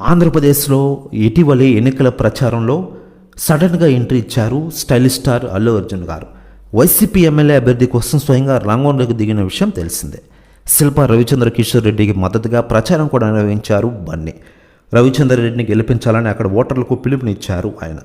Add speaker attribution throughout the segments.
Speaker 1: ఆంధ్రప్రదేశ్లో ఇటీవలి ఎన్నికల ప్రచారంలో సడన్గా ఎంట్రీ ఇచ్చారు స్టైలిష్ స్టార్ అల్లు అర్జున్ గారు. వైసీపీ ఎమ్మెల్యే అభ్యర్థి కోసం స్వయంగా రంగంలోకి దిగిన విషయం తెలిసిందే. శిల్ప రవిచంద్ర కిషోర్ రెడ్డికి మద్దతుగా ప్రచారం కూడా నిర్వహించారు బన్నీ. రవిచంద్ర రెడ్డిని గెలిపించాలని అక్కడ ఓటర్లకు పిలుపునిచ్చారు ఆయన.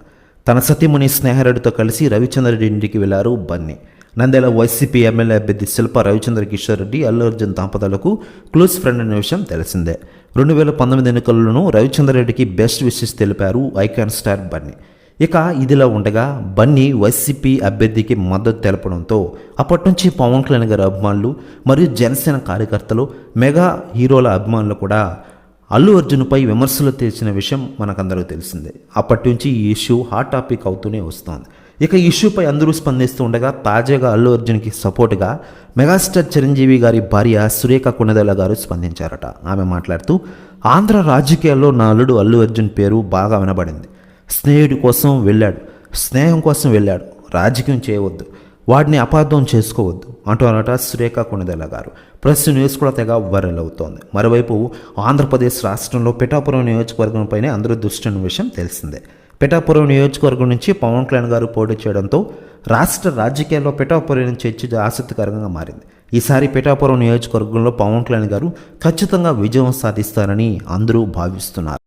Speaker 1: తన సతీమణి స్నేహారెడ్డితో కలిసి రవిచంద్ర రెడ్డి ఇంటికి వెళ్ళారు బన్నీ. నంద్యాల వైసీపీ ఎమ్మెల్యే అభ్యర్థి శిల్ప రవిచంద్ర కిషోర్ రెడ్డి అల్లు అర్జున్ దంపతులకు క్లోజ్ ఫ్రెండ్ అనే విషయం తెలిసిందే. రెండు వేల పంతొమ్మిది ఎన్నికల్లోనూ రవిచంద్ర రెడ్డికి బెస్ట్ విషెస్ తెలిపారు ఐకాన్ స్టార్ బన్నీ. ఇక ఇదిలా ఉండగా బన్నీ వైసీపీ అభ్యర్థికి మద్దతు తెలపడంతో అప్పటి నుంచి పవన్ కళ్యాణ్ గారి అభిమానులు మరియు జనసేన కార్యకర్తలు మెగా హీరోల అభిమానులు కూడా అల్లు అర్జున్పై విమర్శలు తెచ్చిన విషయం మనకందరూ తెలిసిందే. అప్పటి నుంచి ఈ ఇష్యూ హాట్ టాపిక్ అవుతూనే వస్తోంది. ఇక ఇష్యూపై అందరూ స్పందిస్తూ ఉండగా తాజాగా అల్లు అర్జున్కి సపోర్టుగా మెగాస్టార్ చిరంజీవి గారి భార్య సురేఖ కొణిదెల గారు స్పందించారట. ఆమె మాట్లాడుతూ ఆంధ్ర రాజకీయాల్లో నా అల్లుడు అల్లు అర్జున్ పేరు బాగా వినబడింది. స్నేహితుడి కోసం వెళ్ళాడు. స్నేహం కోసం వెళ్ళాడు. రాజకీయం చేయవద్దు. వాడిని అపార్థం చేసుకోవద్దు. అంటున్నారట సురేఖ కొణిదెల గారు. ప్రస్తుత న్యూస్ కూడా తెగ వైరల్ అవుతోంది. మరోవైపు ఆంధ్రప్రదేశ్ రాష్ట్రంలో పిఠాపురం నియోజకవర్గంపైనే అందరూ దృష్టి ఉన్న విషయం తెలిసిందే. పిఠాపురం నియోజకవర్గం నుంచి పవన్ కళ్యాణ్ గారు పోటీ చేయడంతో రాష్ట్ర రాజకీయాల్లో పిఠాపురం చర్చ ఆసక్తికరంగా మారింది. ఈసారి పిఠాపురం నియోజకవర్గంలో పవన్ కళ్యాణ్ గారు ఖచ్చితంగా విజయం సాధిస్తారని అందరూ భావిస్తున్నారు.